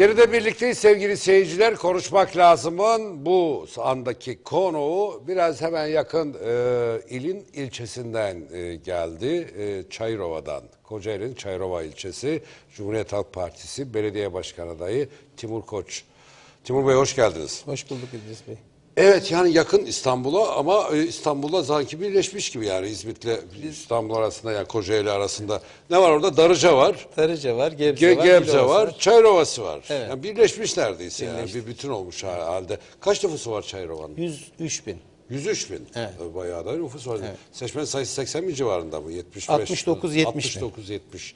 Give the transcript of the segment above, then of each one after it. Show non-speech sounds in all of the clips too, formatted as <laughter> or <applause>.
Yerinde birlikteyiz sevgili seyirciler. Konuşmak lazımın bu andaki konuğu biraz hemen yakın e, ilin ilçesinden e, geldi. E, Çayrova'dan. Kocaeli'nin Çayrova ilçesi Cumhuriyet Halk Partisi Belediye Başkanı adayı Timur Koç. Timur Bey hoş geldiniz. Hoş bulduk İdris Bey. Evet yani yakın İstanbul'a ama e, İstanbul'la sanki birleşmiş gibi yani İzmit'le İstanbul arasında yani Kocaeli arasında. Ne var orada? Darıca var. Darıca var, Gebze Ge- var, Gebze Dilovası var, Çayrova'sı var. Evet. Yani birleşmiş neredeyse yani Birleşti. bir bütün olmuş ha- halde. Kaç nüfusu var Çayrova'nın? 103 bin. 103 bin. Evet. Bayağı da nüfus var. Seçmen sayısı 80 bin civarında mı? 75. 69, 70 bin. 69 70.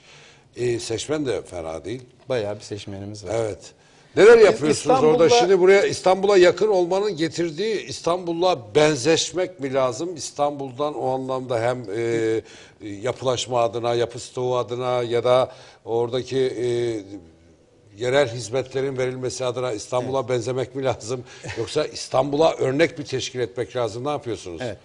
Ee, seçmen de fena değil. Bayağı bir seçmenimiz var. Evet. Neler yapıyorsunuz orada? İstanbul'da- Şimdi buraya İstanbul'a yakın olmanın getirdiği İstanbul'la benzeşmek mi lazım? İstanbul'dan o anlamda hem e, yapılaşma adına, yapı stoğu adına ya da oradaki e, yerel hizmetlerin verilmesi adına İstanbul'a benzemek mi lazım? Yoksa İstanbul'a örnek bir teşkil etmek lazım? Ne yapıyorsunuz? Evet.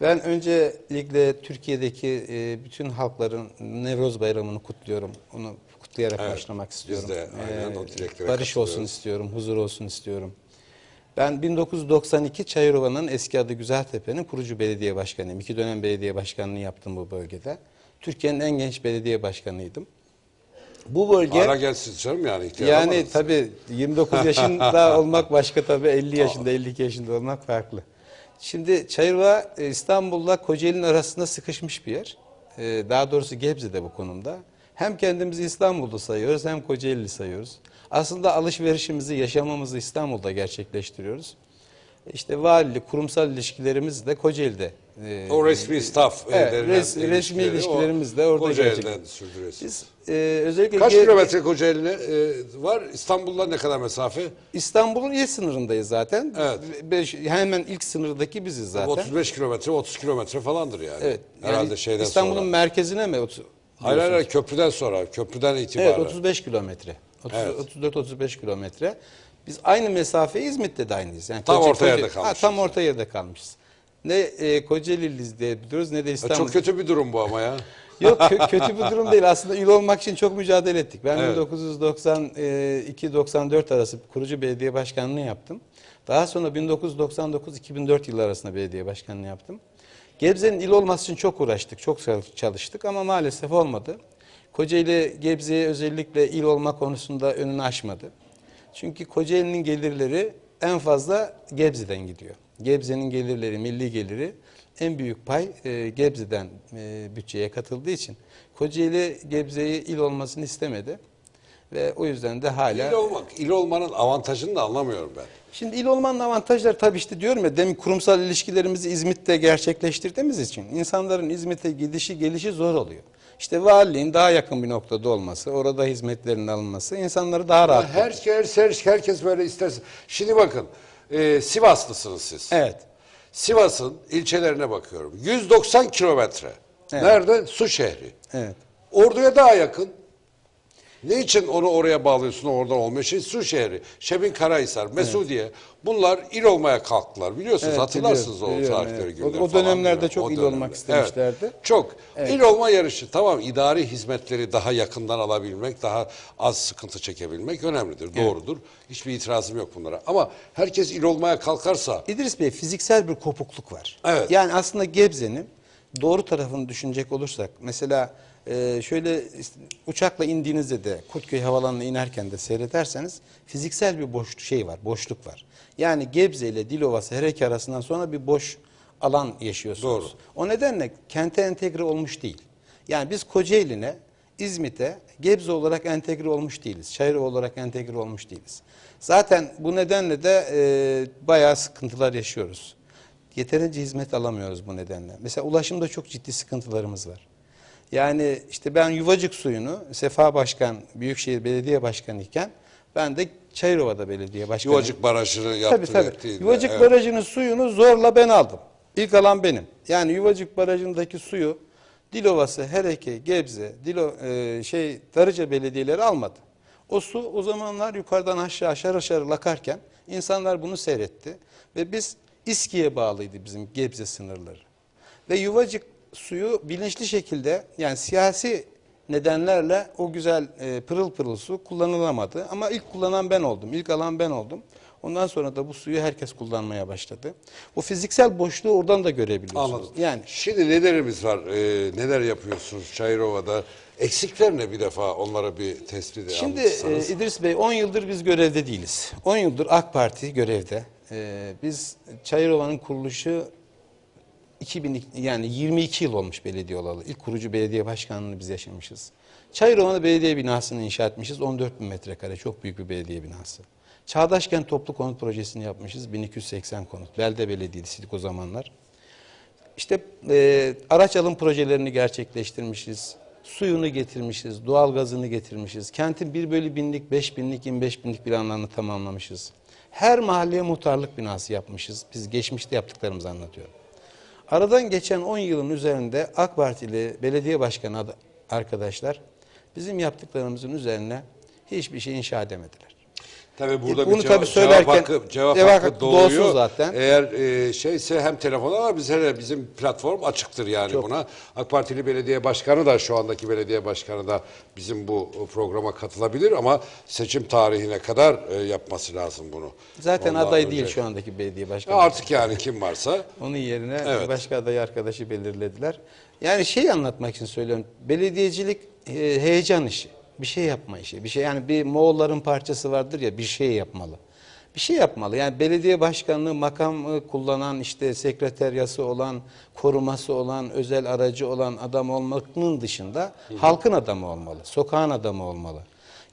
Ben öncelikle Türkiye'deki e, bütün halkların Nevroz Bayramı'nı kutluyorum. Onu kutlayarak başlamak istiyorum. de aynen o dileklere barış olsun istiyorum, huzur olsun istiyorum. Ben 1992 Çayırova'nın eski adı Güzeltepe'nin kurucu belediye başkanıyım. İki dönem belediye başkanlığı yaptım bu bölgede. Türkiye'nin en genç belediye başkanıydım. Bu bölge... Hala gençsiniz canım yani. Yani tabii 29 <laughs> yaşında olmak başka tabii 50 yaşında 52 yaşında olmak farklı. Şimdi Çayırova e, İstanbul'la Kocaeli'nin arasında sıkışmış bir yer. E, Daha doğrusu Gebze'de bu konumda. Hem kendimizi İstanbul'da sayıyoruz hem Kocaeli'li sayıyoruz. Aslında alışverişimizi, yaşamamızı İstanbul'da gerçekleştiriyoruz. İşte valilik, kurumsal ilişkilerimiz de Kocaeli'de. e, O resmi staff Evet, res- resmi ilişkilerimiz de orada Kocaeli'den sürdürüyorsunuz. Biz e, özellikle Kaç kilometre Kocaeli'ne e, var? İstanbul'la ne kadar mesafe? İstanbul'un il sınırındayız zaten. Evet. Beş- hemen ilk sınırdaki biziz zaten. 35 kilometre, 30 kilometre falandır yani. Evet. Herhalde yani şeyden İstanbul'un merkezine mi? Hayır hayır köprüden sonra, köprüden itibaren. Evet 35 kilometre. Otuz- Evet. 34-35 kilometre. Biz aynı mesafe İzmit'te de aynıyız. Yani Tam orta yerde kalmışız Ha, tam orta yerde kalmışız. Ne e, Kocaeli'liz diye biliyoruz ne de Ya İstanbul. Çok kötü bir durum bu ama ya. <laughs> Yok kö- kötü bir durum değil. Aslında il olmak için çok mücadele ettik. Ben Evet. 1992-94 arası kurucu belediye başkanlığı yaptım. Daha sonra 1999-2004 yılları arasında belediye başkanlığı yaptım. Gebze'nin il olması için çok uğraştık, çok çalıştık ama maalesef olmadı. Kocaeli Gebze'ye özellikle il olma konusunda önünü açmadı. Çünkü Kocaeli'nin gelirleri en fazla Gebze'den gidiyor. Gebze'nin gelirleri, milli geliri en büyük pay e, Gebze'den e, bütçeye katıldığı için Kocaeli Gebze'yi il olmasını istemedi. Ve o yüzden de hala... İl olmak, il olmanın avantajını da anlamıyorum ben. Şimdi il olmanın avantajları tabii işte diyorum ya demin kurumsal ilişkilerimizi İzmit'te gerçekleştirdiğimiz için insanların İzmit'e gidişi gelişi zor oluyor. İşte valiliğin daha yakın bir noktada olması, orada hizmetlerin alınması insanları daha rahat. Her, her, her, herkes böyle isterse. Şimdi bakın, e, Sivaslısınız siz. Evet. Sivas'ın ilçelerine bakıyorum. 190 kilometre. Evet. Nerede? Su şehri. Evet. Ordu'ya daha yakın. Ne için onu oraya bağlıyorsun oradan olmuyor? Şey, su şehri, Şebin Karahisar, Mesudiye bunlar il olmaya kalktılar. Biliyorsunuz Evet, hatırlarsınız biliyorum, o biliyorum, tarihleri evet. günleri O- o falan dönemlerde biliyorum. çok O il olmak istemişlerdi. Çok. İl olma yarışı tamam idari hizmetleri daha yakından alabilmek, daha az sıkıntı çekebilmek önemlidir, doğrudur. Hiçbir itirazım yok bunlara. Ama herkes il olmaya kalkarsa İdris Bey fiziksel bir kopukluk var. Evet. Yani aslında Gebze'nin doğru tarafını düşünecek olursak mesela e, şöyle uçakla indiğinizde de Kurtköy Havalanı'na inerken de seyrederseniz fiziksel bir boş şey var, boşluk var. Yani Gebze ile Dilovası Hereke arasından sonra bir boş alan yaşıyorsunuz. Doğru. O nedenle kente entegre olmuş değil. Yani biz Kocaeli'ne, İzmit'e Gebze olarak entegre olmuş değiliz. Çayırova olarak entegre olmuş değiliz. Zaten bu nedenle de e, bayağı sıkıntılar yaşıyoruz. Yeterince hizmet alamıyoruz bu nedenle. Mesela ulaşımda çok ciddi sıkıntılarımız var. Yani işte ben Yuvacık suyunu Sefa Başkan, Büyükşehir Belediye Başkanı iken ben de Çayırova'da belediye başkanı. Yuvacık Barajı'nı yaptı. Tabii tabii. ettiğinde, Yuvacık evet. Barajı'nın suyunu zorla ben aldım. İlk alan benim. Yani Yuvacık Barajı'ndaki suyu Dilovası, Hereke, Gebze, Dilo, e, şey Darıca belediyeleri almadı. O su o zamanlar yukarıdan aşağı aşağı aşağı akarken insanlar bunu seyretti. Ve biz İSKİ'ye bağlıydı bizim Gebze sınırları. Ve Yuvacık suyu bilinçli şekilde yani siyasi nedenlerle o güzel e, pırıl pırıl su kullanılamadı. Ama ilk kullanan ben oldum, ilk alan ben oldum. Ondan sonra da bu suyu herkes kullanmaya başladı. Bu fiziksel boşluğu oradan da görebiliyorsunuz. Anladım. Yani Şimdi nelerimiz var? Ee, neler yapıyorsunuz Çayırova'da? Eksikler ne bir defa onlara bir tespit Şimdi anlatırsanız. e, İdris Bey 10 yıldır biz görevde değiliz. 10 yıldır AK Parti görevde. E, biz Çayırova'nın kuruluşu 2000 yani 22 yıl olmuş belediye olalı. İlk kurucu belediye başkanlığını biz yaşamışız. Çayırova'da belediye binasını inşa etmişiz. 14 bin metrekare çok büyük bir belediye binası. Çağdaşken toplu konut projesini yapmışız. 1280 konut. Belde belediyesiydik o zamanlar. İşte e, araç alım projelerini gerçekleştirmişiz. Suyunu getirmişiz, doğalgazını getirmişiz. Kentin 1 bölü binlik, 5 binlik, 25 binlik planlarını tamamlamışız. Her mahalleye muhtarlık binası yapmışız. Biz geçmişte yaptıklarımızı anlatıyorum. Aradan geçen 10 yılın üzerinde AK Partili belediye başkanı arkadaşlar bizim yaptıklarımızın üzerine hiçbir şey inşa edemediler. Tabii burada E, bunu bir cevap, tabii söylerken- cevap hakkı, cevap hakkı hakkı doğuyor. zaten. Eğer e, şeyse hem telefona ama bize bizim platform açıktır yani buna. AK Partili belediye başkanı da şu andaki belediye başkanı da bizim bu programa katılabilir ama seçim tarihine kadar e, yapması lazım bunu. Zaten Ondan aday önce. değil şu andaki belediye başkanı. Ya Artık yani kim varsa. Onun yerine Evet. başka aday arkadaşı belirlediler. Yani şey anlatmak için söylüyorum. Belediyecilik e, heyecan işi. Bir şey yapma işi. Bir şey yani bir Moğolların parçası vardır ya bir şey yapmalı. Bir şey yapmalı. Yani belediye başkanlığı makamı kullanan işte sekreteryası olan, koruması olan, özel aracı olan adam olmanın dışında halkın adamı olmalı. Sokağın adamı olmalı.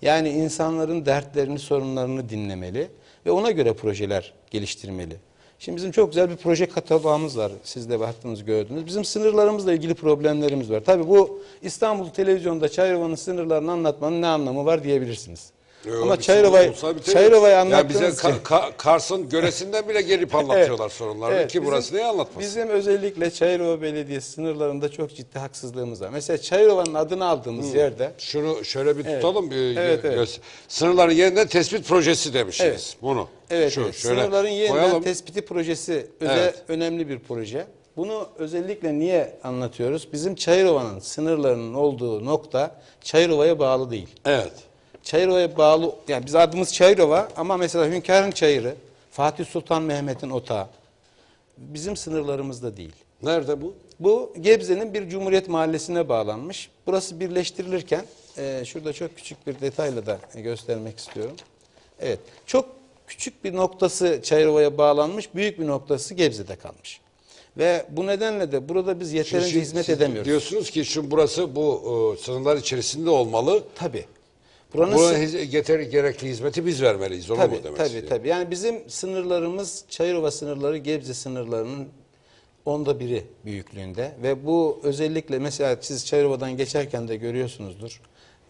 Yani insanların dertlerini, sorunlarını dinlemeli ve ona göre projeler geliştirmeli. Şimdi bizim çok güzel bir proje kataloğumuz var. Siz de baktınız gördünüz. Bizim sınırlarımızla ilgili problemlerimiz var. Tabii bu İstanbul televizyonda Çayrova'nın sınırlarını anlatmanın ne anlamı var diyebilirsiniz. Yok, Ama Ya bize anlattığınız için- Ka- Ka- Kars'ın göresinden bile gelip <laughs> anlatıyorlar sorunlarını Evet, ki bizim- burası neyi anlatmasın? Bizim özellikle Çayırova Belediyesi sınırlarında çok ciddi haksızlığımız var. Mesela Çayırova'nın adını aldığımız yerde Şunu şöyle bir tutalım. Bir Evet, evet. Sınırların yeniden tespit projesi demişsiniz. Evet. Bunu. Evet, Şu, evet. şöyle sınırların yeniden koyalım. tespiti projesi özel, Evet. önemli bir proje. Bunu özellikle niye anlatıyoruz? Bizim Çayırova'nın sınırlarının olduğu nokta Çayırova'ya bağlı değil. Evet. Çayırova'ya bağlı, yani biz adımız Çayırova ama mesela Hünkâr'ın Çayırı, Fatih Sultan Mehmet'in otağı bizim sınırlarımızda değil. Nerede bu? Bu Gebze'nin bir Cumhuriyet Mahallesi'ne bağlanmış. Burası birleştirilirken, e, şurada çok küçük bir detayla da göstermek istiyorum. Evet, çok küçük bir noktası Çayırova'ya bağlanmış, büyük bir noktası Gebze'de kalmış. Ve bu nedenle de burada biz yeterince Şimdi hizmet edemiyoruz. Diyorsunuz ki şu burası bu e, sınırlar içerisinde olmalı. Tabii. Buranın Buna yeteri gerekli hizmeti biz vermeliyiz. Onu mu Tabii demek tabii istiyor? tabii. Yani bizim sınırlarımız Çayırova sınırları Gebze sınırlarının onda biri büyüklüğünde ve bu özellikle mesela siz Çayırova'dan geçerken de görüyorsunuzdur.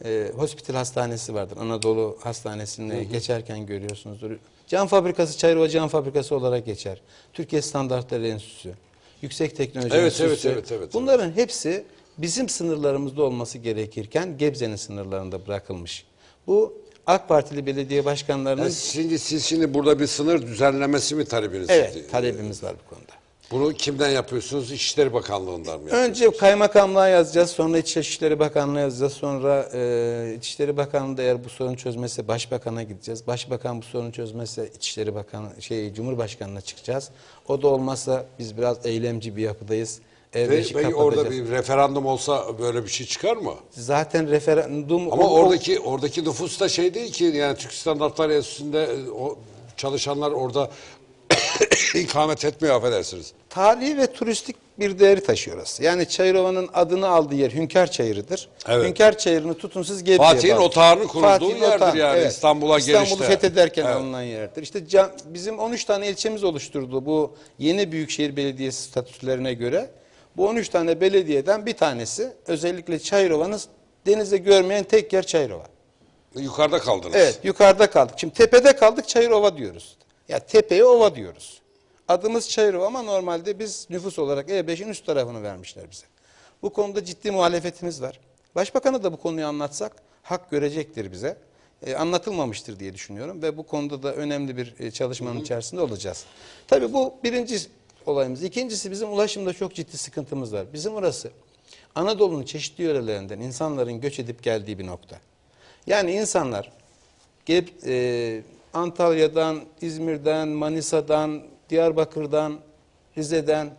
Ee, hospital hastanesi vardır. Anadolu Hastanesi'ne geçerken görüyorsunuzdur. Cam fabrikası Çayırova Cam Fabrikası olarak geçer. Türkiye Standartları Enstitüsü, Yüksek Teknoloji Evet, Enstitüsü. evet, evet, evet, Bunların hepsi bizim sınırlarımızda olması gerekirken Gebze'nin sınırlarında bırakılmış. Bu AK Partili belediye başkanlarının Yani şimdi siz şimdi burada bir sınır düzenlemesi mi talebiniz? Evet, talebimiz var bu konuda. Bunu kimden yapıyorsunuz? İçişleri Bakanlığı'ndan mı? Önce kaymakamlığa yazacağız, sonra İçişleri Bakanlığı'na yazacağız, sonra e, İçişleri Bakanlığı da eğer bu sorunu çözmezse Başbakan'a gideceğiz. Başbakan bu sorunu çözmezse İçişleri Bakanı, şey Cumhurbaşkanı'na çıkacağız. O da olmazsa biz biraz eylemci bir yapıdayız. Peki, peki orada bir referandum olsa böyle bir şey çıkar mı? Zaten referandum... Ama o- oradaki oradaki nüfus da şey değil ki yani Türk Standartları Enstitüsü'nde e, o çalışanlar orada <coughs> ikamet etmiyor affedersiniz. Tarihi ve turistik bir değeri taşıyor orası. Yani Çayırova'nın adını aldığı yer Hünkar Çayırı'dır. Evet. Hünkar Çayırı'nı tutun siz Gebze'ye Fatih'in otağının kurulduğu Fatih'in yerdir otağı, yani İstanbul'a İstanbul'u gelişte. fethederken Evet. alınan yerdir. İşte can- bizim 13 tane ilçemiz oluşturdu bu yeni Büyükşehir Belediyesi statülerine göre. Bu 13 tane belediyeden bir tanesi özellikle Çayırova'nın denize görmeyen tek yer Çayırova. Yukarıda kaldınız. Evet yukarıda kaldık. Şimdi tepede kaldık Çayırova diyoruz. Ya tepeye ova diyoruz. Adımız Çayırova ama normalde biz nüfus olarak E5'in üst tarafını vermişler bize. Bu konuda ciddi muhalefetimiz var. Başbakan'a da bu konuyu anlatsak hak görecektir bize. E, anlatılmamıştır diye düşünüyorum ve bu konuda da önemli bir e, çalışmanın içerisinde olacağız. Tabii bu birinci olayımız. İkincisi bizim ulaşımda çok ciddi sıkıntımız var. Bizim orası Anadolu'nun çeşitli yörelerinden insanların göç edip geldiği bir nokta. Yani insanlar Gep- e, Antalya'dan, İzmir'den, Manisa'dan, Diyarbakır'dan, Rize'den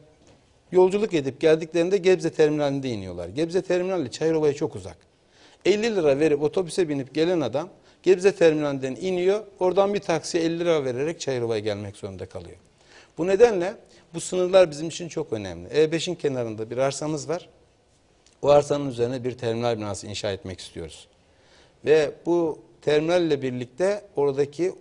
yolculuk edip geldiklerinde Gebze terminalinde iniyorlar. Gebze terminali Çayırova'ya çok uzak. 50 lira verip otobüse binip gelen adam Gebze terminalinden iniyor. Oradan bir taksiye 50 lira vererek Çayırova'ya gelmek zorunda kalıyor. Bu nedenle bu sınırlar bizim için çok önemli. E5'in kenarında bir arsamız var. O arsanın üzerine bir terminal binası inşa etmek istiyoruz. Ve bu terminalle birlikte oradaki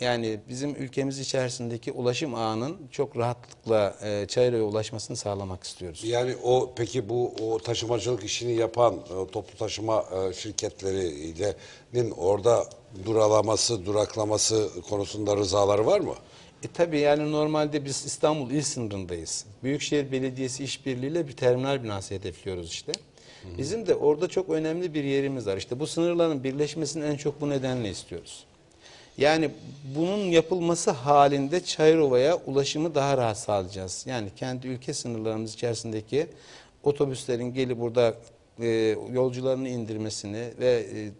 yani bizim ülkemiz içerisindeki ulaşım ağının çok rahatlıkla e, Çayıra'ya ulaşmasını sağlamak istiyoruz. Yani o peki bu o taşımacılık işini yapan e, toplu taşıma e, şirketleri'nin orada duralaması, duraklaması konusunda rızaları var mı? E tabii yani normalde biz İstanbul il sınırındayız. Büyükşehir Belediyesi işbirliğiyle bir terminal binası hedefliyoruz işte. Bizim de orada çok önemli bir yerimiz var. İşte bu sınırların birleşmesini en çok bu nedenle istiyoruz. Yani bunun yapılması halinde Çayırova'ya ulaşımı daha rahat sağlayacağız. Yani kendi ülke sınırlarımız içerisindeki otobüslerin gelip burada e, yolcularını indirmesini ve e,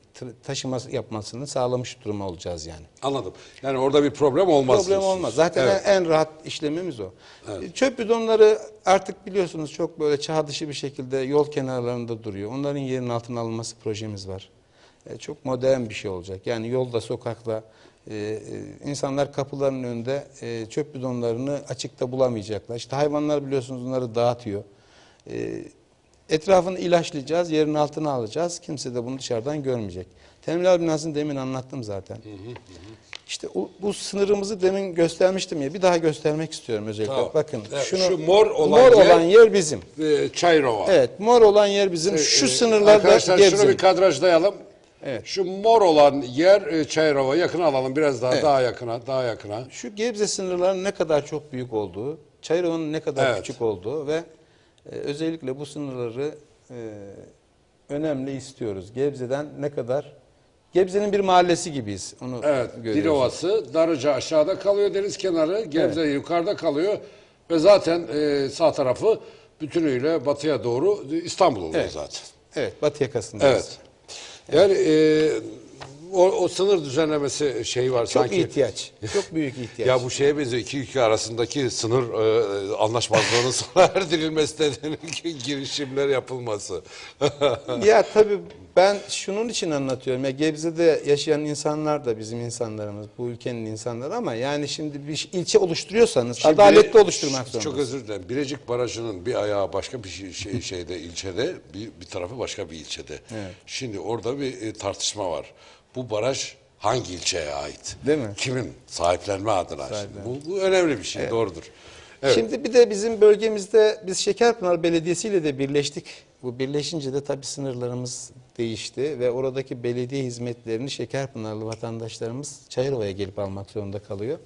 taşıma yapmasını sağlamış duruma olacağız yani. Anladım. Yani orada bir problem olmaz. Problem diyorsunuz. olmaz. Zaten Evet. en, en rahat işlemimiz o. Çöp bidonları artık biliyorsunuz çok böyle çağ dışı bir şekilde yol kenarlarında duruyor. Onların yerinin altına alınması projemiz var. E, çok modern bir şey olacak. Yani yolda, sokakta e, e, insanlar kapılarının önünde e, çöp bidonlarını açıkta bulamayacaklar. İşte hayvanlar biliyorsunuz bunları dağıtıyor. E, etrafını ilaçlayacağız, yerin altına alacağız. Kimse de bunu dışarıdan görmeyecek. Terminal binasını demin anlattım zaten. İşte o- bu sınırımızı demin göstermiştim ya. Bir daha göstermek istiyorum özellikle. Tamam. Bakın Evet, şunu şu mor olan mor yer- olan yer bizim. E, Çayrova. Evet, mor olan yer bizim. E, Şu e, sınırlarda Arkadaşlar şunu Gebze. bir kadrajdayalım. Evet. Şu mor olan yer e, Çayrova yakın alalım biraz daha Evet. daha yakına daha yakına. Şu Gebze sınırlarının ne kadar çok büyük olduğu, Çayrova'nın ne kadar Evet. küçük olduğu ve özellikle bu sınırları e, önemli istiyoruz. Gebze'den ne kadar Gebze'nin bir mahallesi gibiyiz. Onu Evet, görüyoruz. Dilovası, Darıca aşağıda kalıyor deniz kenarı, Gebze yukarıda kalıyor ve zaten e, sağ tarafı bütünüyle batıya doğru İstanbul oluyor Evet. zaten. Evet, Batı yakasındayız. Evet. Yani e, o, o sınır düzenlemesi şey var Çok sanki. ihtiyaç. Çok büyük <laughs> ihtiyaç. Ya bu şeye benziyor. İki ülke arasındaki sınır e, anlaşmazlığının <laughs> sona erdirilmesi nedeniyle girişimler yapılması. <laughs> ya tabii ben şunun için anlatıyorum. Ya Gebze'de yaşayan insanlar da bizim insanlarımız, bu ülkenin insanları ama yani şimdi bir ilçe oluşturuyorsanız Şimdi adaletli Bire- oluşturmak zorundasınız. Çok özür dilerim. Birecik Barajı'nın bir ayağı başka bir şey, şey- şeyde ilçede, bir, bir tarafı başka bir ilçede. Şimdi orada bir e, tartışma var. Bu baraj hangi ilçeye ait? Değil mi? Kimin? Sahiplenme adına. Şimdi Bu, bu önemli bir şey, doğrudur. Evet. Şimdi bir de bizim bölgemizde biz Şekerpınar Belediyesi ile de birleştik. Bu birleşince de tabii sınırlarımız değişti ve oradaki belediye hizmetlerini Şekerpınarlı vatandaşlarımız Çayırova'ya gelip almak zorunda kalıyor.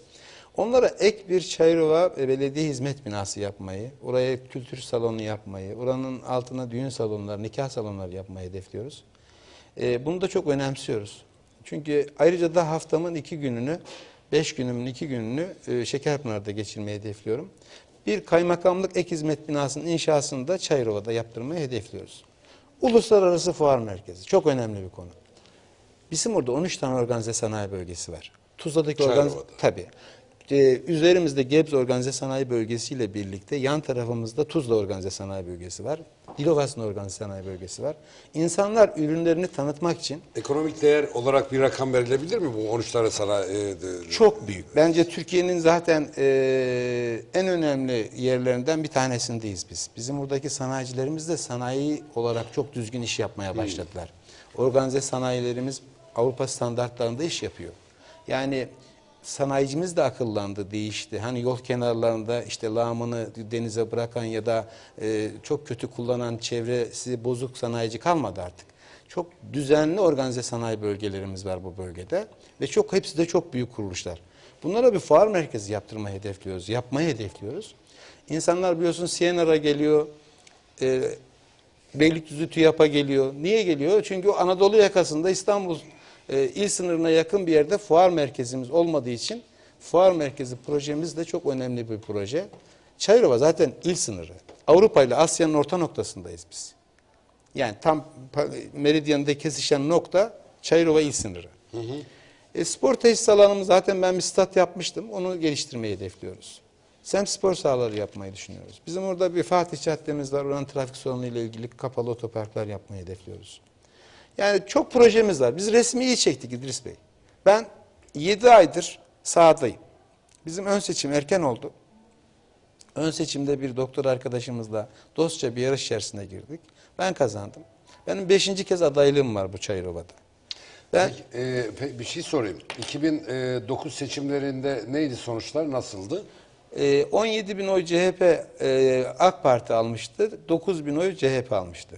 Onlara ek bir Çayırova Belediye Hizmet Binası yapmayı, oraya kültür salonu yapmayı, oranın altına düğün salonları, nikah salonları yapmayı hedefliyoruz. Ee, bunu da çok önemsiyoruz. Çünkü ayrıca da haftamın iki gününü, beş günümün iki gününü e, Şekerpınar'da geçirmeyi hedefliyorum. Bir kaymakamlık ek hizmet binasının inşasını da Çayırova'da yaptırmayı hedefliyoruz. Uluslararası Fuar Merkezi. Çok önemli bir konu. Bizim orada 13 tane organize sanayi bölgesi var. Tuzla'daki organize... Tabii. Ee, üzerimizde Gebze Organize Sanayi Bölgesi ile birlikte yan tarafımızda Tuzla Organize Sanayi Bölgesi var. Dilovası'nın Organize Sanayi Bölgesi var. İnsanlar ürünlerini tanıtmak için Ekonomik değer olarak bir rakam verilebilir mi bu 13 tane sana? e, de- çok büyük. Bence Türkiye'nin zaten eee, en önemli yerlerinden bir tanesindeyiz biz. Bizim buradaki sanayicilerimiz de sanayi olarak çok düzgün iş yapmaya başladılar. Organize sanayilerimiz Avrupa standartlarında iş yapıyor. Yani sanayicimiz de akıllandı, değişti. Hani yol kenarlarında işte lağımını denize bırakan ya da eee, çok kötü kullanan çevresi bozuk sanayici kalmadı artık. Çok düzenli organize sanayi bölgelerimiz var bu bölgede ve çok hepsi de çok büyük kuruluşlar. Bunlara bir fuar merkezi yaptırmayı hedefliyoruz, yapmayı hedefliyoruz. İnsanlar biliyorsun Sienar'a geliyor, e, Beylikdüzü TÜYAP'a geliyor. Niye geliyor? Çünkü Anadolu yakasında İstanbul e, il sınırına yakın bir yerde fuar merkezimiz olmadığı için fuar merkezi projemiz de çok önemli bir proje. Çayırova zaten il sınırı. Avrupa ile Asya'nın orta noktasındayız biz. Yani tam meridyanda kesişen nokta Çayırova il sınırı. E, spor tesis alanımız zaten ben bir stat yapmıştım. Onu geliştirmeyi hedefliyoruz. Sem spor sahaları yapmayı düşünüyoruz. Bizim orada bir Fatih Caddemiz var. Oranın trafik sorunu ile ilgili kapalı otoparklar yapmayı hedefliyoruz. Yani çok projemiz var. Biz resmi iyi çektik İdris Bey. Ben 7 aydır sahadayım. Bizim ön seçim erken oldu. Ön seçimde bir doktor arkadaşımızla dostça bir yarış içerisine girdik. Ben kazandım. Benim beşinci kez adaylığım var bu Çayırova'da. Ben Peki, e, bir şey sorayım. 2009 seçimlerinde neydi sonuçlar? Nasıldı? e, 17 bin oy CHP e, AK Parti almıştı. 9 bin oy CHP almıştı.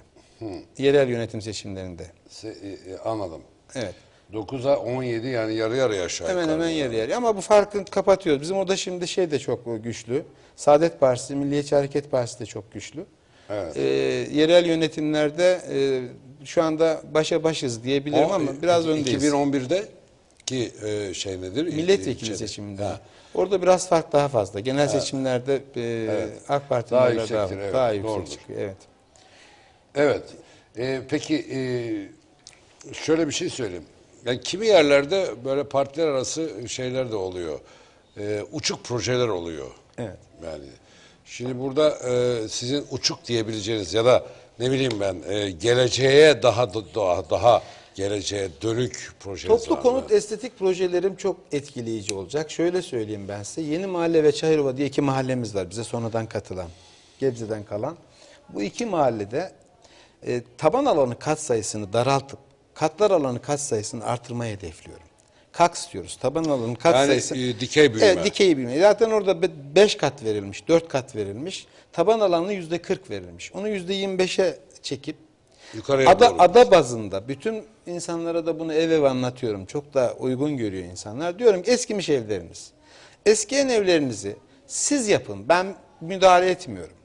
Yerel yönetim seçimlerinde. Se- e, e, anladım. Evet. 9'a 17 yani yarı yarıya aşağı Hemen hemen yarı yarıya. Ama bu farkı kapatıyoruz. Bizim orada şimdi şey de çok güçlü. Saadet Partisi, Milliyetçi Hareket Partisi de çok güçlü. Evet. Ee, yerel yönetimlerde e, şu anda başa başız diyebilirim O, ama e, biraz öndeyiz. 2011'de ki e, şey nedir? Milletvekili İlçede. seçiminde. Ha. Orada biraz fark daha fazla. Genel seçimlerde e, AK Parti'nin Daha yüksektir, daha, evet, daha yüksek doğrudur. çıkıyor. Evet. Evet. E, peki e, şöyle bir şey söyleyeyim. Yani kimi yerlerde böyle partiler arası şeyler de oluyor. E, uçuk projeler oluyor. Evet. Yani şimdi burada e, sizin uçuk diyebileceğiniz ya da ne bileyim ben e, geleceğe daha daha daha geleceğe dönük projeniz Toplu var mı? konut estetik projelerim çok etkileyici olacak. Şöyle söyleyeyim ben size. Yeni Mahalle ve Çayırova diye iki mahallemiz var bize sonradan katılan. Gebze'den kalan. Bu iki mahallede e, taban alanı kat sayısını daraltıp katlar alanı kat sayısını artırmayı hedefliyorum. Kak istiyoruz. Taban alanı kat Yani, sayısı. e, dikey büyüme. Evet, dikey büyüme. Zaten orada 5 kat verilmiş, 4 kat verilmiş. Taban alanı yüzde 40 verilmiş. Onu yüzde 25'e çekip Yukarıya ada, doğru. ada bazında bütün insanlara da bunu ev ev anlatıyorum. Çok da uygun görüyor insanlar. Diyorum ki eskimiş evleriniz. Eskiyen evlerinizi siz yapın. Ben müdahale etmiyorum.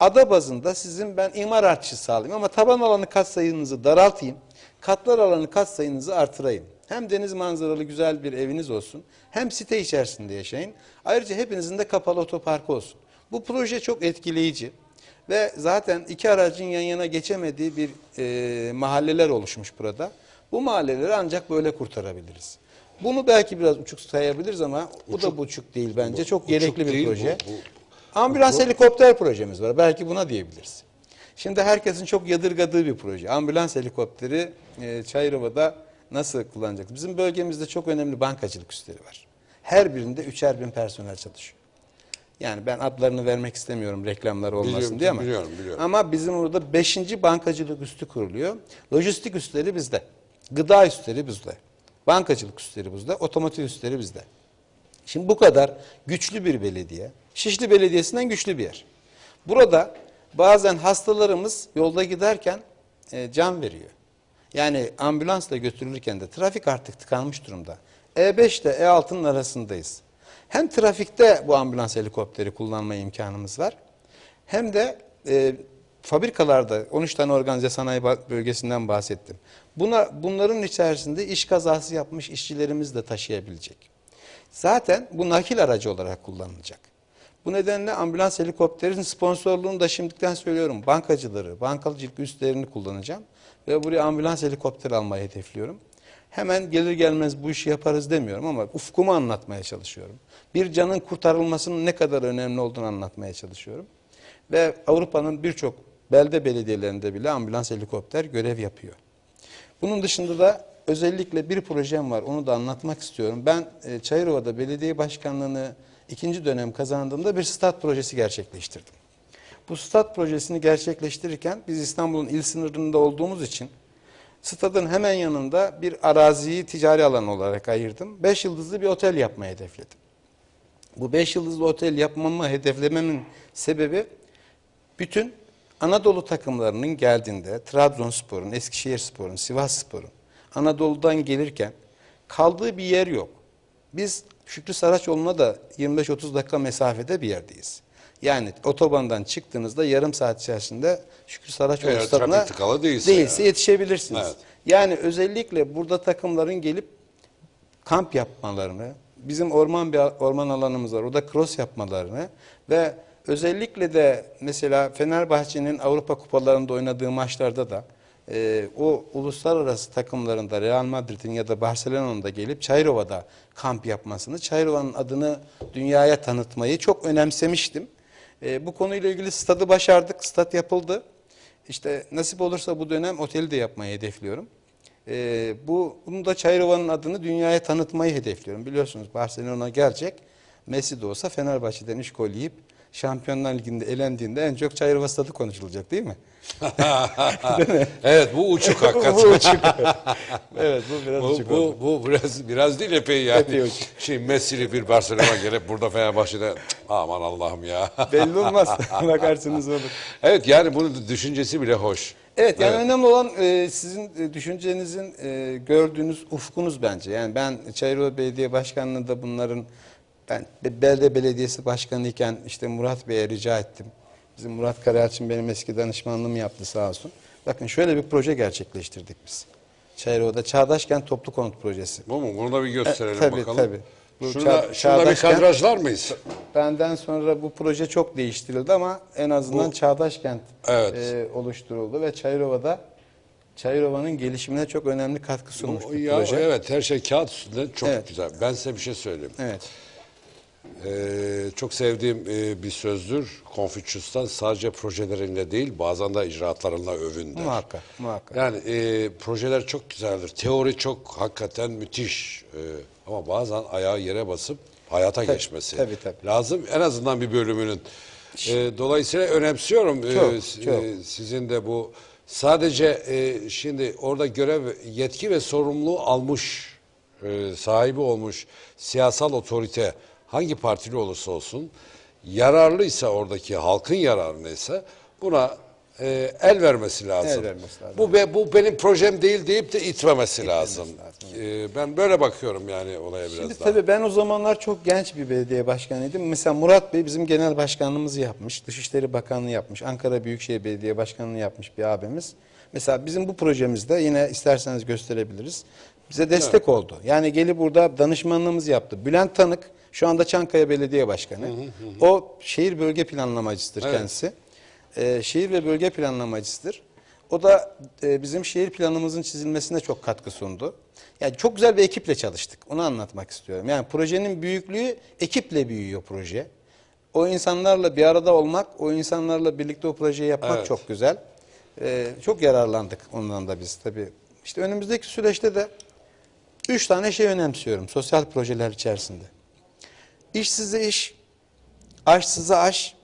Ada bazında sizin ben imar artışı sağlayayım ama taban alanı kat sayınızı daraltayım. Katlar alanı kat sayınızı artırayım. Hem deniz manzaralı güzel bir eviniz olsun. Hem site içerisinde yaşayın. Ayrıca hepinizin de kapalı otoparkı olsun. Bu proje çok etkileyici. Ve zaten iki aracın yan yana geçemediği bir e, mahalleler oluşmuş burada. Bu mahalleleri ancak böyle kurtarabiliriz. Bunu belki biraz uçuk sayabiliriz ama bu da buçuk değil bence. Çok uçuk gerekli bir proje. bu- bu- Ambulans helikopter projemiz var. Belki buna diyebiliriz. Şimdi herkesin çok yadırgadığı bir proje. Ambulans helikopteri e, Çayırova'da nasıl kullanacak? Bizim bölgemizde çok önemli bankacılık üsleri var. Her birinde üçer bin personel çalışıyor. Yani ben adlarını vermek istemiyorum reklamlar olmasın Biliyorum, diye ama. biliyorum, biliyorum. Ama bizim orada beşinci bankacılık üstü kuruluyor. Lojistik üstleri bizde. Gıda üstleri bizde. Bankacılık üstleri bizde. Otomotiv üstleri bizde. Şimdi bu kadar güçlü bir belediye, Şişli Belediyesi'nden güçlü bir yer. Burada bazen hastalarımız yolda giderken e, can veriyor. Yani ambulansla götürülürken de trafik artık tıkanmış durumda. E5 ile E6'nın arasındayız. Hem trafikte bu ambulans helikopteri kullanma imkanımız var. Hem de e, fabrikalarda 13 tane organize sanayi bölgesinden bahsettim. Buna, bunların içerisinde iş kazası yapmış işçilerimiz de taşıyabilecek. Zaten bu nakil aracı olarak kullanılacak. Bu nedenle ambulans helikopterin sponsorluğunu da şimdiden söylüyorum. Bankacıları, bankacılık üstlerini kullanacağım. Ve buraya ambulans helikopter almayı hedefliyorum. Hemen gelir gelmez bu işi yaparız demiyorum ama ufkumu anlatmaya çalışıyorum. Bir canın kurtarılmasının ne kadar önemli olduğunu anlatmaya çalışıyorum. Ve Avrupa'nın birçok belde belediyelerinde bile ambulans helikopter görev yapıyor. Bunun dışında da özellikle bir projem var. Onu da anlatmak istiyorum. Ben e, Çayırova'da belediye başkanlığını ikinci dönem kazandığımda bir stat projesi gerçekleştirdim. Bu stat projesini gerçekleştirirken biz İstanbul'un il sınırında olduğumuz için stadın hemen yanında bir araziyi ticari alan olarak ayırdım. Beş yıldızlı bir otel yapmayı hedefledim. Bu beş yıldızlı otel yapmamı hedeflememin sebebi bütün Anadolu takımlarının geldiğinde Trabzonspor'un, Eskişehirspor'un, Sivasspor'un Anadolu'dan gelirken kaldığı bir yer yok. Biz Şükrü Saraçoğlu'na da 25-30 dakika mesafede bir yerdeyiz. Yani otobandan çıktığınızda yarım saat içerisinde Şükrü Saraçoğlu Eğer stadına değilse değilse yani. yetişebilirsiniz. Evet. Yani özellikle burada takımların gelip kamp yapmalarını, bizim orman bir orman alanımız var, orada cross yapmalarını ve Özellikle de mesela Fenerbahçe'nin Avrupa kupalarında oynadığı maçlarda da e, o uluslararası takımlarında Real Madrid'in ya da Barcelona'nın da gelip Çayrova'da kamp yapmasını, Çayrova'nın adını dünyaya tanıtmayı çok önemsemiştim. E, bu konuyla ilgili stadı başardık, stat yapıldı. İşte nasip olursa bu dönem oteli de yapmayı hedefliyorum. E, bu bunu da Çayrova'nın adını dünyaya tanıtmayı hedefliyorum. Biliyorsunuz Barcelona gelecek. Messi de olsa Fenerbahçe'den 3 gol yiyip Şampiyonlar Ligi'nde elendiğinde en çok Çayırova stadı konuşulacak değil mi? <laughs> evet bu uçuk hakikaten. bu uçuk. <laughs> evet bu biraz Bu, uçuk bu, oldu. bu biraz biraz değil epey yani. Epey uçuk. Şimdi Messi'li bir Barcelona gelip burada Fenerbahçe'de "Cık, aman Allah'ım ya. <laughs> Belli olmaz. Bakarsınız olur. evet yani bunun düşüncesi bile hoş. Evet yani Evet. önemli olan e, sizin e, düşüncenizin e, gördüğünüz ufkunuz bence. Yani ben Çayırova Belediye Başkanlığı'nda bunların ben Be- Belde Belediyesi Başkanı iken işte Murat Bey'e rica ettim. Bizim Murat Karayalçın benim eski danışmanlığımı yaptı sağ olsun. Bakın şöyle bir proje gerçekleştirdik biz. Çayırova'da Çağdaş Kent Toplu Konut Projesi. Bu mu? Bunu da bir gösterelim E, tabii, bakalım. tabii. Bu Şurada, ça- şurada bir kadrajlar mıyız? Benden sonra bu proje çok değiştirildi ama en azından Bu- Çağdaş Kent Evet. e, oluşturuldu ve Çayırova'da Çayırova'nın gelişimine çok önemli katkı sunmuş Bu- bir ya, proje. evet her şey kağıt üstünde çok Evet. güzel. Ben size bir şey söyleyeyim. Evet. Ee, çok sevdiğim e, bir sözdür. Confucius'tan sadece projelerinle değil bazen de icraatlarınla övün der. Muhakkak, muhakkak. Yani e, projeler çok güzeldir. Teori çok hakikaten müthiş. E, ama bazen ayağı yere basıp hayata geçmesi tabii, tabii. lazım. En azından bir bölümünün. E, dolayısıyla önemsiyorum e, Çok, s- çok. e, sizin de bu. Sadece e, şimdi orada görev, yetki ve sorumluluğu almış, e, sahibi olmuş siyasal otorite hangi partili olursa olsun yararlıysa oradaki halkın yararlıysa buna e, el vermesi lazım. El vermesi lazım. Bu be, bu benim projem değil deyip de itmemesi lazım. E, ben böyle bakıyorum yani olaya biraz Şimdi daha. tabii ben o zamanlar çok genç bir belediye başkanıydım. Mesela Murat Bey bizim genel başkanlığımızı yapmış, Dışişleri Bakanlığı yapmış, Ankara Büyükşehir Belediye Başkanlığı yapmış bir abimiz. Mesela bizim bu projemizde yine isterseniz gösterebiliriz. Bize destek oldu. Yani gelip burada danışmanlığımızı yaptı. Bülent Tanık şu anda Çankaya Belediye Başkanı. O şehir bölge planlamacısıdır Evet. kendisi. Ee, şehir ve bölge planlamacısıdır. O da e, bizim şehir planımızın çizilmesine çok katkı sundu. Yani çok güzel bir ekiple çalıştık. Onu anlatmak istiyorum. Yani projenin büyüklüğü ekiple büyüyor proje. O insanlarla bir arada olmak, o insanlarla birlikte o projeyi yapmak Evet. çok güzel. Ee, çok yararlandık ondan da biz tabii. İşte önümüzdeki süreçte de üç tane şey önemsiyorum sosyal projeler içerisinde. İş size iş, aş size aş,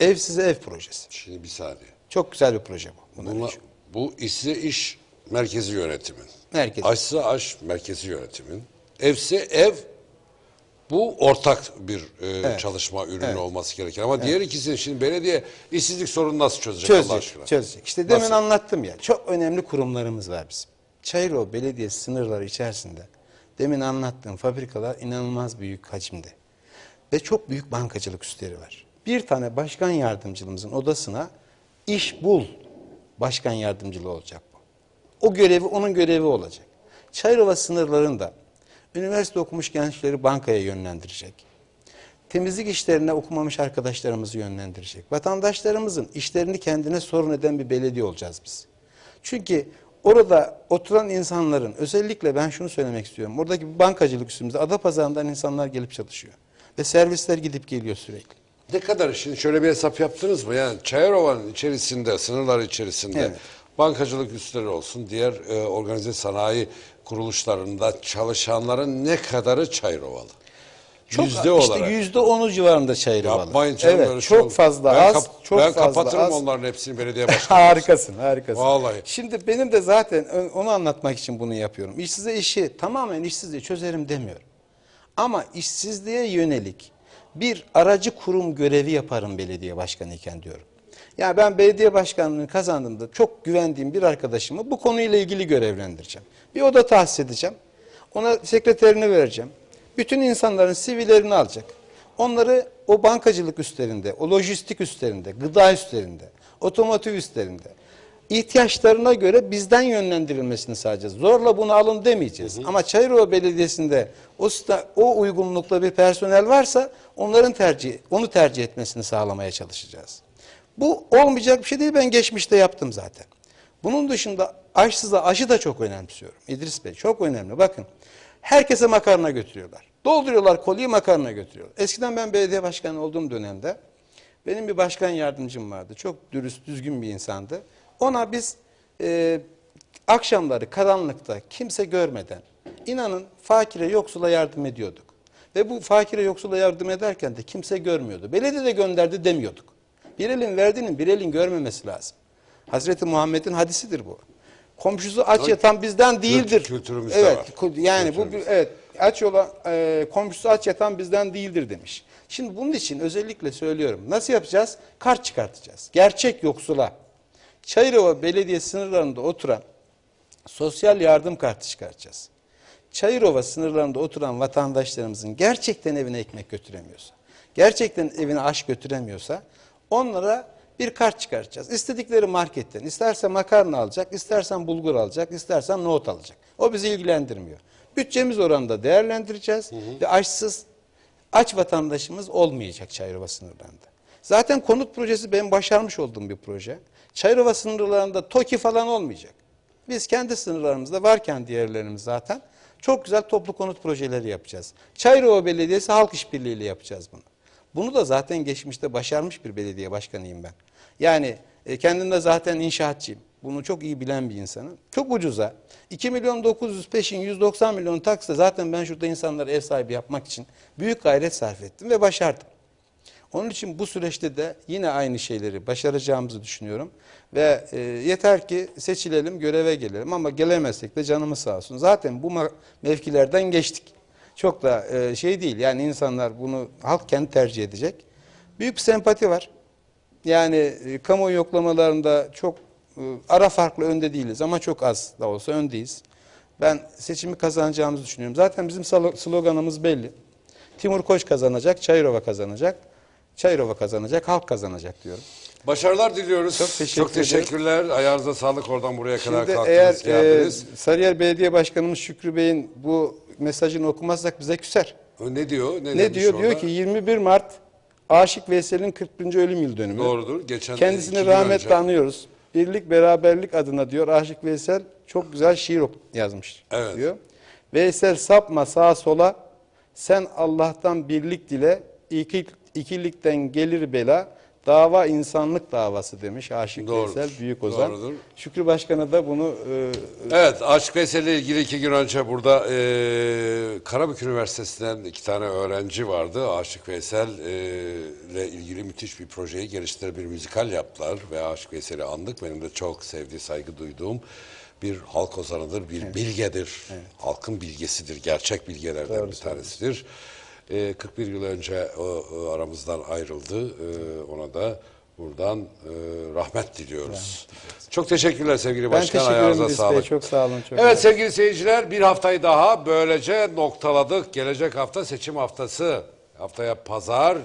ev size ev projesi. Şimdi bir saniye. Çok güzel bir proje bu. Bunlar Bunla, için. bu işse iş merkezi yönetimin. Merkezi. Aşsa aş merkezi yönetimin. Evse ev bu ortak bir e, çalışma ürünü olması gerekir. Ama diğer ikisinin şimdi belediye işsizlik sorunu nasıl çözecek Allah Çözecek, aşkına? çözecek. İşte demin Nasıl? anlattım ya. Çok önemli kurumlarımız var bizim. Çayırova Belediyesi sınırları içerisinde demin anlattığım fabrikalar inanılmaz büyük hacimde. Ve çok büyük bankacılık üsleri var. Bir tane başkan yardımcılığımızın odasına iş bul başkan yardımcılığı olacak bu. O görevi onun görevi olacak. Çayırova sınırlarında üniversite okumuş gençleri bankaya yönlendirecek. Temizlik işlerine okumamış arkadaşlarımızı yönlendirecek. Vatandaşlarımızın işlerini kendine sorun eden bir belediye olacağız biz. Çünkü orada oturan insanların özellikle ben şunu söylemek istiyorum. Oradaki bankacılık üstümüzde Adapazarı'ndan insanlar gelip çalışıyor. Ve servisler gidip geliyor sürekli. Ne kadar şimdi şöyle bir hesap yaptınız mı? Yani Çayırova'nın içerisinde, sınırlar içerisinde Evet. bankacılık üsleri olsun, diğer e, organize sanayi kuruluşlarında çalışanların ne kadarı Çayırovalı? Çok, Yüzde işte olarak. yüzde onu civarında Çayırıvalı. Yapmayın canım evet, şey çok olur. fazla ben az, kap- çok ben fazla kapatırım az. onların hepsini belediye <laughs> başkanı. harikasın, harikasın. Vallahi. Şimdi benim de zaten onu anlatmak için bunu yapıyorum. İşsize işi tamamen işsizliği çözerim demiyorum. Ama işsizliğe yönelik bir aracı kurum görevi yaparım belediye başkanı iken diyorum. Yani ben belediye başkanlığını kazandığımda çok güvendiğim bir arkadaşımı bu konuyla ilgili görevlendireceğim. Bir oda tahsis edeceğim. Ona sekreterini vereceğim. Bütün insanların sivillerini alacak. Onları o bankacılık üstlerinde, o lojistik üstlerinde, gıda üstlerinde, otomotiv üstlerinde, ihtiyaçlarına göre bizden yönlendirilmesini sağlayacağız. Zorla bunu alın demeyeceğiz. Ama Çayırova Belediyesi'nde o, o uygunlukla bir personel varsa onların tercih onu tercih etmesini sağlamaya çalışacağız. Bu olmayacak bir şey değil. Ben geçmişte yaptım zaten. Bunun dışında aşsıza aşı da çok önemsiyorum. İdris Bey çok önemli. Bakın herkese makarna götürüyorlar. Dolduruyorlar kolyeyi makarna götürüyorlar. Eskiden ben belediye başkanı olduğum dönemde benim bir başkan yardımcım vardı. Çok dürüst, düzgün bir insandı. Ona biz e, akşamları karanlıkta kimse görmeden inanın fakire yoksula yardım ediyorduk. Ve bu fakire yoksula yardım ederken de kimse görmüyordu. Belediye de gönderdi demiyorduk. Bir elin verdiğinin bir elin görmemesi lazım. Hazreti Muhammed'in hadisidir bu. Komşusu aç yatan bizden değildir. kültürümüzde evet, var. Yani bu bir, evet aç olan e, komşusu aç yatan bizden değildir demiş. Şimdi bunun için özellikle söylüyorum. Nasıl yapacağız? Kart çıkartacağız. Gerçek yoksula. Çayırova Belediye sınırlarında oturan sosyal yardım kartı çıkartacağız. Çayırova sınırlarında oturan vatandaşlarımızın gerçekten evine ekmek götüremiyorsa, gerçekten evine aş götüremiyorsa onlara bir kart çıkartacağız. İstedikleri marketten, isterse makarna alacak, istersen bulgur alacak, istersen nohut alacak. O bizi ilgilendirmiyor. Bütçemiz oranında değerlendireceğiz ve açsız, aç vatandaşımız olmayacak Çayırova sınırlarında. Zaten konut projesi benim başarmış olduğum bir proje. Çayırova sınırlarında TOKİ falan olmayacak. Biz kendi sınırlarımızda varken diğerlerimiz zaten çok güzel toplu konut projeleri yapacağız. Çayırova Belediyesi halk işbirliğiyle yapacağız bunu. Bunu da zaten geçmişte başarmış bir belediye başkanıyım ben. Yani e, kendim de zaten inşaatçıyım. Bunu çok iyi bilen bir insanım. Çok ucuza 2 milyon 900 peşin 190 milyon taksite zaten ben şurada insanları ev sahibi yapmak için büyük gayret sarf ettim ve başardım. Onun için bu süreçte de yine aynı şeyleri başaracağımızı düşünüyorum. Ve e, yeter ki seçilelim, göreve gelelim ama gelemezsek de canımız sağ olsun. Zaten bu mevkilerden geçtik. Çok da e, şey değil yani insanlar bunu halk kendi tercih edecek. Büyük bir sempati var. Yani e, kamuoyu yoklamalarında çok e, ara farklı önde değiliz ama çok az da olsa öndeyiz. Ben seçimi kazanacağımızı düşünüyorum. Zaten bizim sloganımız belli. Timur Koç kazanacak, Çayırova kazanacak. Çayırova kazanacak, halk kazanacak diyorum. Başarılar diliyoruz. Çok teşekkür ederim. teşekkürler. Ayağınıza sağlık oradan buraya kadar Şimdi kalktınız eğer e, geldiniz. Sarıyer Belediye Başkanımız Şükrü Bey'in bu mesajını okumazsak bize küser. ne diyor? Ne, Ne diyor? orada? Diyor ki 21 Mart Aşık Veysel'in 40. ölüm yıl dönümü. Doğrudur. Geçen Kendisini rahmetle önce. anıyoruz. Birlik beraberlik adına diyor Aşık Veysel çok güzel şiir yazmış Evet. diyor. Veysel sapma sağa sola sen Allah'tan birlik dile iki, ikilikten gelir bela dava insanlık davası demiş Aşık Doğrudur. Veysel Büyük Ozan. Doğrudur. Şükrü Başkan'a da bunu e, Evet, Aşık Veysel ile ilgili iki gün önce burada e, Karabük Üniversitesi'nden iki tane öğrenci vardı. Aşık Veysel e, ile ilgili müthiş bir projeyi geliştirip bir müzikal yaptılar ve Aşık Veysel'i andık. Benim de çok sevdiği, saygı duyduğum bir halk ozanıdır, bir bilgedir. Halkın bilgesidir, gerçek bilgelerden bir tanesidir. E, 41 yıl önce o, o aramızdan ayrıldı. E, ona da buradan e, rahmet diliyoruz. Çok teşekkürler sevgili ben başkan. teşekkür ederim Ayağınıza Bey. sağlık. Çok sağ olun. Çok Evet sevgili seyirciler bir haftayı daha böylece noktaladık. Gelecek hafta seçim haftası. Haftaya pazar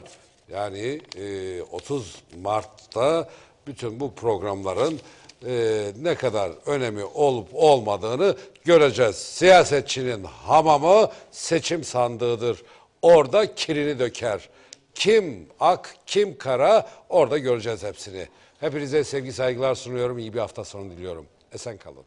yani e, 30 Mart'ta bütün bu programların e, ne kadar önemi olup olmadığını göreceğiz. Siyasetçinin hamamı seçim sandığıdır. Orada kirini döker. Kim ak, kim kara orada göreceğiz hepsini. Hepinize sevgi saygılar sunuyorum. İyi bir hafta sonu diliyorum. Esen kalın.